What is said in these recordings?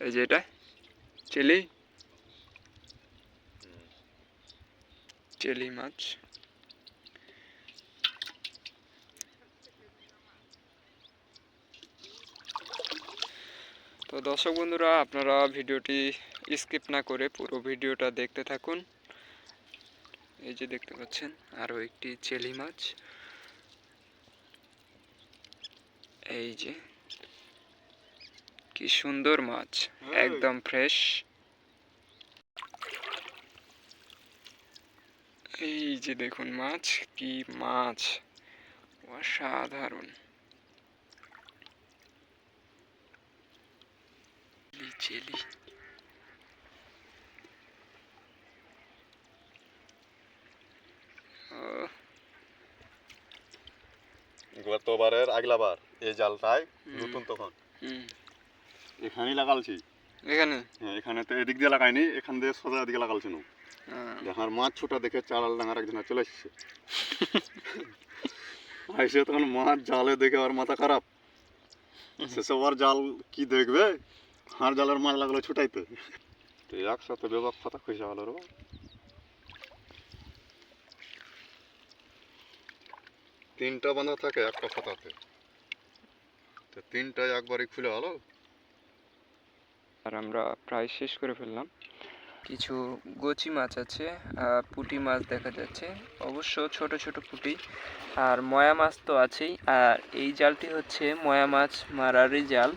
এই যে এটা, চিলি। চিলি মাছ। তো দর্শক বন্ধুরা, আপনারা ভিডিওটি স্কিপ না করে পুরো ভিডিওটা দেখতে থাকুন। এই যে দেখতে পাচ্ছেন, আরও একটি চেলি মাছ। এই যে। কি সুন্দর মাছ একদম ফ্রেশ এই যে দেখুন মাছ কি মাছ অসাধারণ। চিলি গতবারের আগলাবার এই জালটাই। নতুন তখন। হুম। এখানেই লাগালছি। এখানে? হ্যাঁ এখানে তো এদিক দিয়ে লাগাইনি এখান দিয়ে সোজা দিকে লাগালছি নু আহ, দেখার মাছ ছোটা দেখে চালাল ডাঙার একজন চলে এসেছে। আইসে তখন মাছ জালে দেখে আর মাথা খারাপ। সেসব আর জাল কি দেখবে? হার জালের মাছ লাগল ছুটাইতে। তো একসাথে বেবাক ফাতা খুঁজে হলো রে। তিনটা বাঁধা থাকে একটা ফাতাতে তো তিনটায় একবারই খুলে গেলো আর আমরা প্রায় শেষ করে ফেললাম। কিছু গচি মাছ আছে পুঁটি মাছ দেখা যাচ্ছে। অবশ্য ছোট ছোট পুঁটি। আর ময়া মাছ তো আছেই। আর এই জালটি হচ্ছে ময়া মাছ মারারই জাল।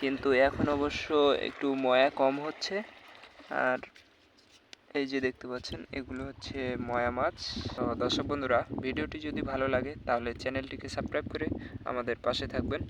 কিন্তু এখন অবশ্য একটু ময়া কম হচ্ছে। আর এই যে দেখতে পাচ্ছেন, এগুলো হচ্ছে ময়া মাছ। তো দর্শক বন্ধুরা, ভিডিওটি যদি ভালো লাগে, তাহলে চ্যানেলটিকে সাবস্ক্রাইব করে আমাদের পাশে থাকবেন।